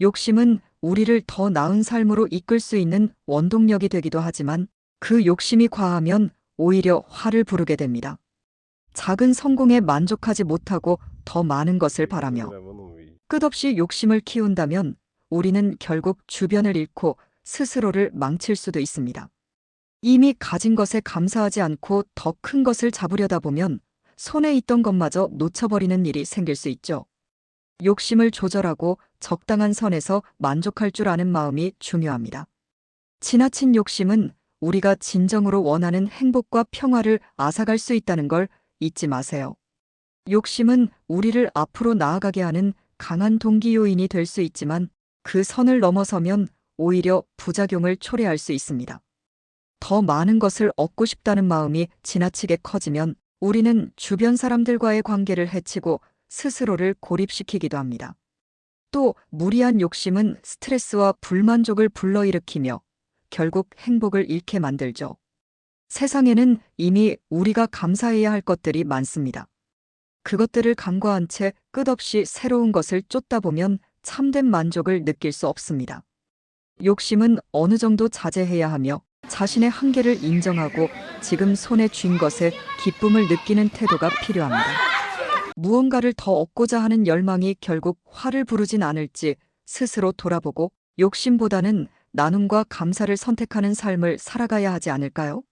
욕심은 우리를 더 나은 삶으로 이끌 수 있는 원동력이 되기도 하지만 그 욕심이 과하면 오히려 화를 부르게 됩니다. 작은 성공에 만족하지 못하고 더 많은 것을 바라며 끝없이 욕심을 키운다면 우리는 결국 주변을 잃고 스스로를 망칠 수도 있습니다. 이미 가진 것에 감사하지 않고 더 큰 것을 잡으려다 보면 손에 있던 것마저 놓쳐버리는 일이 생길 수 있죠. 욕심을 조절하고 적당한 선에서 만족할 줄 아는 마음이 중요합니다. 지나친 욕심은 우리가 진정으로 원하는 행복과 평화를 앗아갈 수 있다는 걸 잊지 마세요. 욕심은 우리를 앞으로 나아가게 하는 강한 동기 요인이 될 수 있지만 그 선을 넘어서면 오히려 부작용을 초래할 수 있습니다. 더 많은 것을 얻고 싶다는 마음이 지나치게 커지면 우리는 주변 사람들과의 관계를 해치고 스스로를 고립시키기도 합니다. 또 무리한 욕심은 스트레스와 불만족을 불러일으키며 결국 행복을 잃게 만들죠. 세상에는 이미 우리가 감사해야 할 것들이 많습니다. 그것들을 간과한 채 끝없이 새로운 것을 쫓다 보면 참된 만족을 느낄 수 없습니다. 욕심은 어느 정도 자제해야 하며 자신의 한계를 인정하고 지금 손에 쥔 것에 기쁨을 느끼는 태도가 필요합니다. 무언가를 더 얻고자 하는 열망이 결국 화를 부르진 않을지 스스로 돌아보고 욕심보다는 나눔과 감사를 선택하는 삶을 살아가야 하지 않을까요?